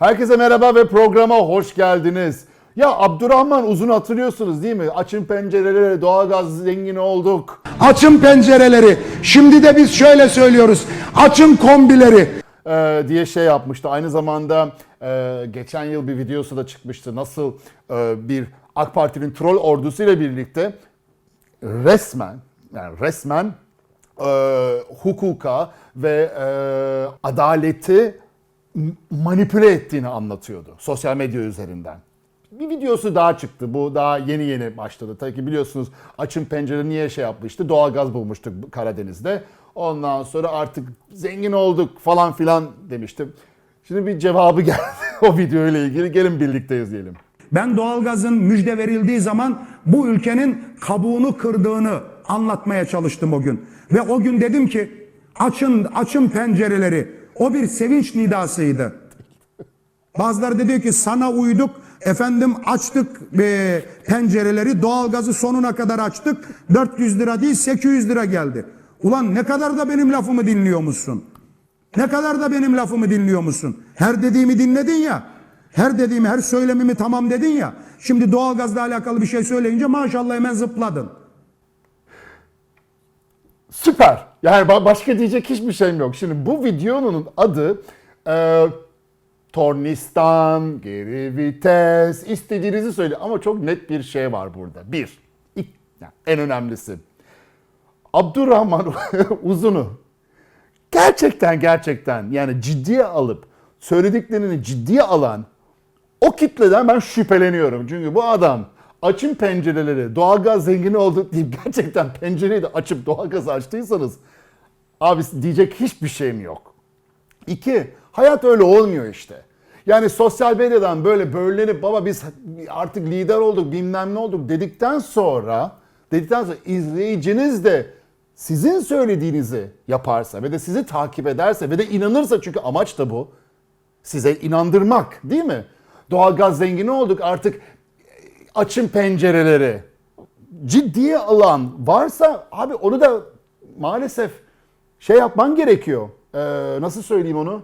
Herkese merhaba ve programa hoş geldiniz. Ya Abdurrahman Uzun hatırlıyorsunuz değil mi? Açın pencereleri, doğalgaz zengini olduk. Açın pencereleri. Şimdi de biz şöyle söylüyoruz. Açın kombileri. e, diye şey yapmıştı. Aynı zamanda e, geçen yıl bir videosu da çıkmıştı. Nasıl e, bir AK Parti'nin troll ordusu ile birlikte resmen yani resmen e, hukuka ve e, adaleti manipüle ettiğini anlatıyordu sosyal medya üzerinden. Bir videosu daha çıktı. Bu daha yeni yeni başladı. Tabii ki biliyorsunuz açın pencere niye şey yapmıştı? Doğalgaz bulmuştuk Karadeniz'de. Ondan sonra artık zengin olduk falan filan demiştim. Şimdi bir cevabı geldi o video ile ilgili. Gelin birlikte izleyelim. Ben doğalgazın müjde verildiği zaman bu ülkenin kabuğunu kırdığını anlatmaya çalıştım o gün. Ve o gün dedim ki açın açın pencereleri. O bir sevinç nidasıydı. Bazıları da diyor ki sana uyduk efendim açtık e, pencereleri doğalgazı sonuna kadar açtık 400 lira değil 800 lira geldi. Ulan ne kadar da benim lafımı dinliyor musun? Ne kadar da benim lafımı dinliyor musun? Her dediğimi dinledin ya. Her dediğimi, her söylemimi tamam dedin ya. Şimdi doğalgazla alakalı bir şey söyleyince maşallah hemen zıpladın. Süper. Yani ba- başka diyecek hiçbir şeyim yok. Şimdi bu videonun adı e, tornistan, geri vites, istediğinizi söyle. Ama çok net bir şey var burada. Bir, ilk, yani en önemlisi. Abdurrahman Uzun'u gerçekten gerçekten yani ciddiye alıp söylediklerini ciddiye alan o kitleden ben şüpheleniyorum. Çünkü bu adam açın pencereleri doğalgaz zengini oldu deyip gerçekten pencereyi de açıp doğalgaz açtıysanız abi diyecek hiçbir şeyim yok. İki, hayat öyle olmuyor işte. Yani sosyal medyadan böyle bölünüp baba biz artık lider olduk bilmem ne olduk dedikten sonra dedikten sonra izleyiciniz de sizin söylediğinizi yaparsa ve de sizi takip ederse ve de inanırsa çünkü amaç da bu. Size inandırmak değil mi? Doğalgaz zengini olduk artık açın pencereleri. Ciddiye alan varsa abi onu da maalesef şey yapman gerekiyor. Ee, nasıl söyleyeyim onu?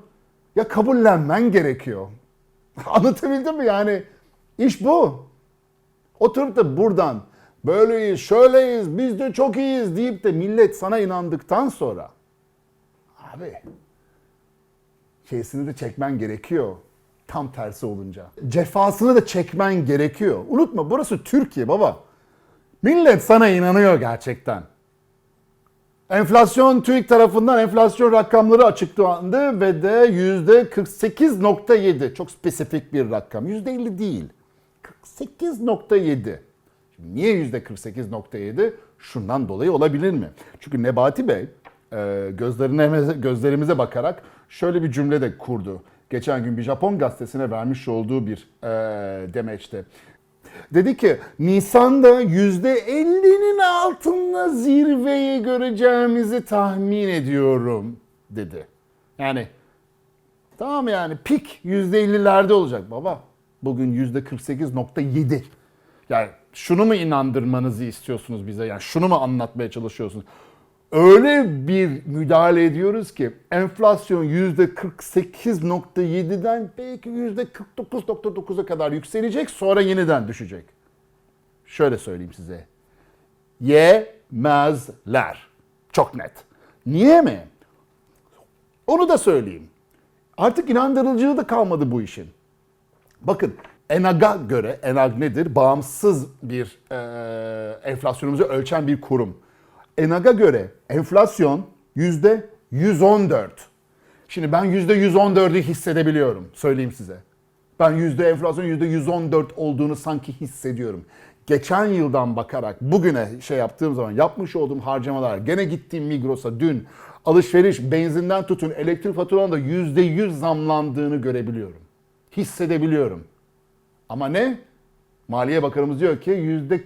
Ya kabullenmen gerekiyor. Anlatabildim mi yani? İş bu. Oturup da buradan böyleyiz, şöyleyiz, biz de çok iyiyiz deyip de millet sana inandıktan sonra abi şeysini de çekmen gerekiyor. Tam tersi olunca. Cefasını da çekmen gerekiyor. Unutma burası Türkiye baba. Millet sana inanıyor gerçekten. Enflasyon TÜİK tarafından enflasyon rakamları açıklandı ve de %48.7. Çok spesifik bir rakam. %50 değil. 48.7. Şimdi niye %48.7? Şundan dolayı olabilir mi? Çünkü Nebati Bey e, gözlerine gözlerimize bakarak şöyle bir cümle de kurdu. Geçen gün bir Japon gazetesine vermiş olduğu bir e, demeçte. Dedi ki Nisan'da %50'nin altında zirveyi göreceğimizi tahmin ediyorum dedi. Yani tamam yani pik %50'lerde olacak baba. Bugün %48.7. Yani şunu mu inandırmanızı istiyorsunuz bize? Yani şunu mu anlatmaya çalışıyorsunuz? Öyle bir müdahale ediyoruz ki enflasyon %48.7'den belki %49.9'a kadar yükselecek sonra yeniden düşecek. Şöyle söyleyeyim size. Yemezler. Çok net. Niye mi? Onu da söyleyeyim. Artık inandırıcılığı da kalmadı bu işin. Bakın ENAG'a göre, ENAG nedir? Bağımsız bir e, enflasyonumuzu ölçen bir kurum. ENAG'a göre enflasyon yüzde 114. Şimdi ben yüzde 114'ü hissedebiliyorum. Söyleyeyim size. Ben yüzde enflasyon yüzde 114 olduğunu sanki hissediyorum. Geçen yıldan bakarak bugüne şey yaptığım zaman yapmış olduğum harcamalar gene gittiğim Migros'a dün alışveriş benzinden tutun elektrik faturalarında da yüzde yüz zamlandığını görebiliyorum. Hissedebiliyorum. Ama ne? Maliye Bakanımız diyor ki yüzde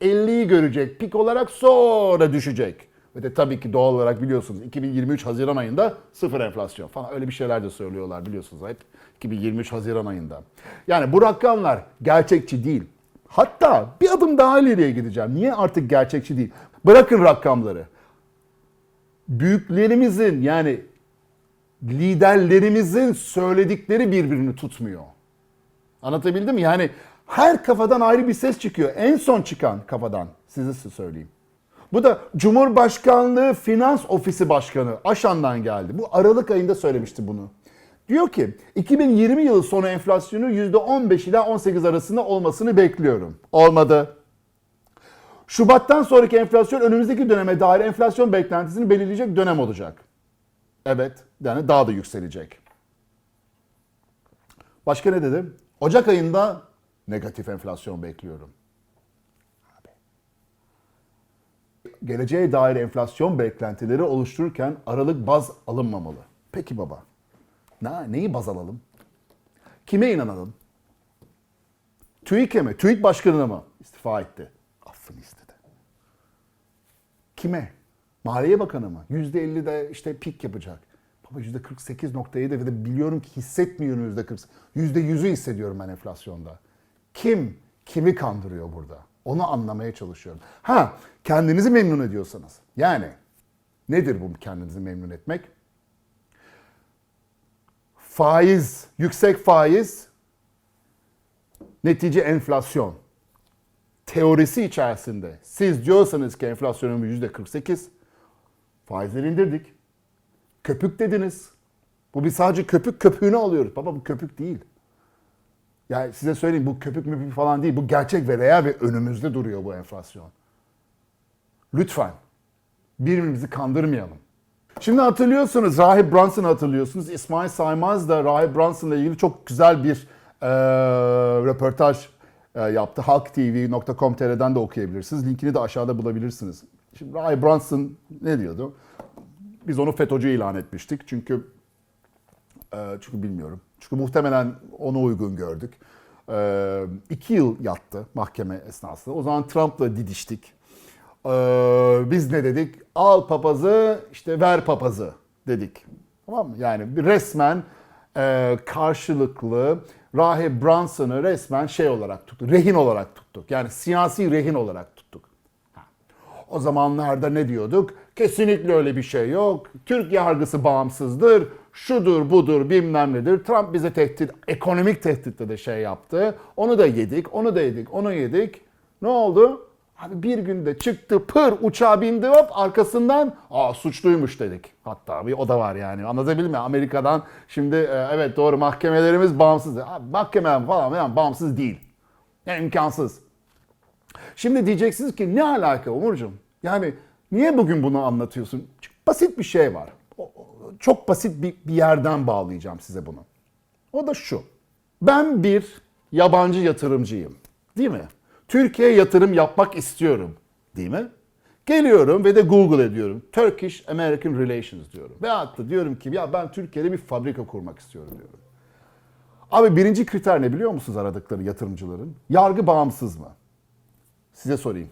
50'yi görecek. Pik olarak sonra düşecek. Ve de tabii ki doğal olarak biliyorsunuz 2023 Haziran ayında sıfır enflasyon falan öyle bir şeyler de söylüyorlar biliyorsunuz hep 2023 Haziran ayında. Yani bu rakamlar gerçekçi değil. Hatta bir adım daha ileriye gideceğim. Niye artık gerçekçi değil? Bırakın rakamları. Büyüklerimizin yani liderlerimizin söyledikleri birbirini tutmuyor. Anlatabildim mi? Yani her kafadan ayrı bir ses çıkıyor. En son çıkan kafadan size söyleyeyim. Bu da Cumhurbaşkanlığı Finans Ofisi Başkanı Aşan'dan geldi. Bu Aralık ayında söylemişti bunu. Diyor ki 2020 yılı sonu enflasyonu %15 ila 18 arasında olmasını bekliyorum. Olmadı. Şubattan sonraki enflasyon önümüzdeki döneme dair enflasyon beklentisini belirleyecek dönem olacak. Evet, yani daha da yükselecek. Başka ne dedi? Ocak ayında negatif enflasyon bekliyorum. Abi. Geleceğe dair enflasyon beklentileri oluştururken aralık baz alınmamalı. Peki baba. Ne, neyi baz alalım? Kime inanalım? TÜİK'e mi? TÜİK başkanına mı? İstifa etti. Affını istedi. Kime? Maliye Bakanı mı? %50 de işte pik yapacak. Baba %48.7 ve de biliyorum ki hissetmiyorum %40. %100'ü hissediyorum ben enflasyonda. Kim kimi kandırıyor burada? Onu anlamaya çalışıyorum. Ha kendinizi memnun ediyorsanız. Yani nedir bu kendinizi memnun etmek? Faiz, yüksek faiz, netice enflasyon teorisi içerisinde siz diyorsanız ki enflasyonun yüzde 48 faizleri indirdik. Köpük dediniz. Bu bir sadece köpük köpüğünü alıyoruz. Baba bu köpük değil. Yani size söyleyeyim bu köpük müpük falan değil. Bu gerçek ve reel ve önümüzde duruyor bu enflasyon. Lütfen birbirimizi kandırmayalım. Şimdi hatırlıyorsunuz Rahip Brunson'ı hatırlıyorsunuz. İsmail Saymaz da Rahip Brunson'la ilgili çok güzel bir e, röportaj e, yaptı. halktv.com.tr'den de okuyabilirsiniz. Linkini de aşağıda bulabilirsiniz. Şimdi Rahip Brunson ne diyordu? Biz onu FETÖ'cü ilan etmiştik. Çünkü çünkü bilmiyorum. Çünkü muhtemelen onu uygun gördük. E, iki yıl yattı mahkeme esnasında. O zaman Trump'la didiştik. E, biz ne dedik? Al papazı, işte ver papazı dedik. Tamam mı? Yani resmen e, karşılıklı Rahip Brunson'ı resmen şey olarak tuttuk. Rehin olarak tuttuk. Yani siyasi rehin olarak tuttuk. O zamanlarda ne diyorduk? Kesinlikle öyle bir şey yok. Türk yargısı bağımsızdır. Şudur budur bilmem nedir. Trump bize tehdit, ekonomik tehditle de şey yaptı. Onu da yedik, onu da yedik, onu yedik. Ne oldu? Abi bir günde çıktı pır uçağa bindi hop arkasından aa suçluymuş dedik. Hatta bir o da var yani anlatabildim mi? Amerika'dan şimdi e, evet doğru mahkemelerimiz bağımsız. Abi mahkemeler falan yani bağımsız değil. Yani imkansız. Şimdi diyeceksiniz ki ne alaka Umurcuğum? Yani niye bugün bunu anlatıyorsun? Çünkü basit bir şey var. Çok basit bir, bir yerden bağlayacağım size bunu. O da şu. Ben bir yabancı yatırımcıyım. Değil mi? Türkiye'ye yatırım yapmak istiyorum. Değil mi? Geliyorum ve de Google ediyorum. Turkish American Relations diyorum. Ve hatta diyorum ki ya ben Türkiye'de bir fabrika kurmak istiyorum diyorum. Abi birinci kriter ne biliyor musunuz aradıkları yatırımcıların? Yargı bağımsız mı? Size sorayım.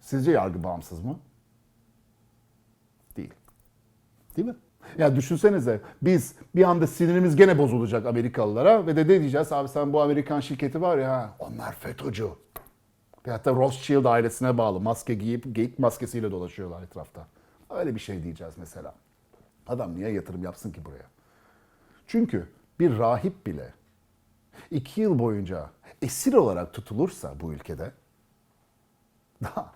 Sizce yargı bağımsız mı? Değil. Değil mi? Ya düşünsenize biz bir anda sinirimiz gene bozulacak Amerikalılara ve de ne diyeceğiz? Abi sen bu Amerikan şirketi var ya onlar FETÖ'cü. Hatta Rothschild ailesine bağlı maske giyip geyik maskesiyle dolaşıyorlar etrafta. Öyle bir şey diyeceğiz mesela. Adam niye yatırım yapsın ki buraya? Çünkü bir rahip bile iki yıl boyunca esir olarak tutulursa bu ülkede daha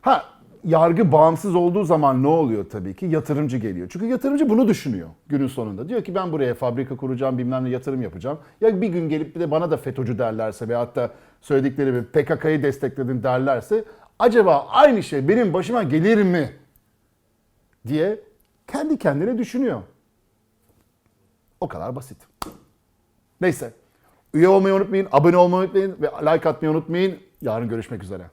Ha yargı bağımsız olduğu zaman ne oluyor tabii ki? Yatırımcı geliyor. Çünkü yatırımcı bunu düşünüyor günün sonunda. Diyor ki ben buraya fabrika kuracağım, bilmem ne yatırım yapacağım. Ya bir gün gelip bir de bana da FETÖ'cü derlerse veyahut da söyledikleri bir PKK'yı destekledin derlerse acaba aynı şey benim başıma gelir mi? diye kendi kendine düşünüyor. O kadar basit. Neyse. Üye olmayı unutmayın, abone olmayı unutmayın ve like atmayı unutmayın. Yarın görüşmek üzere.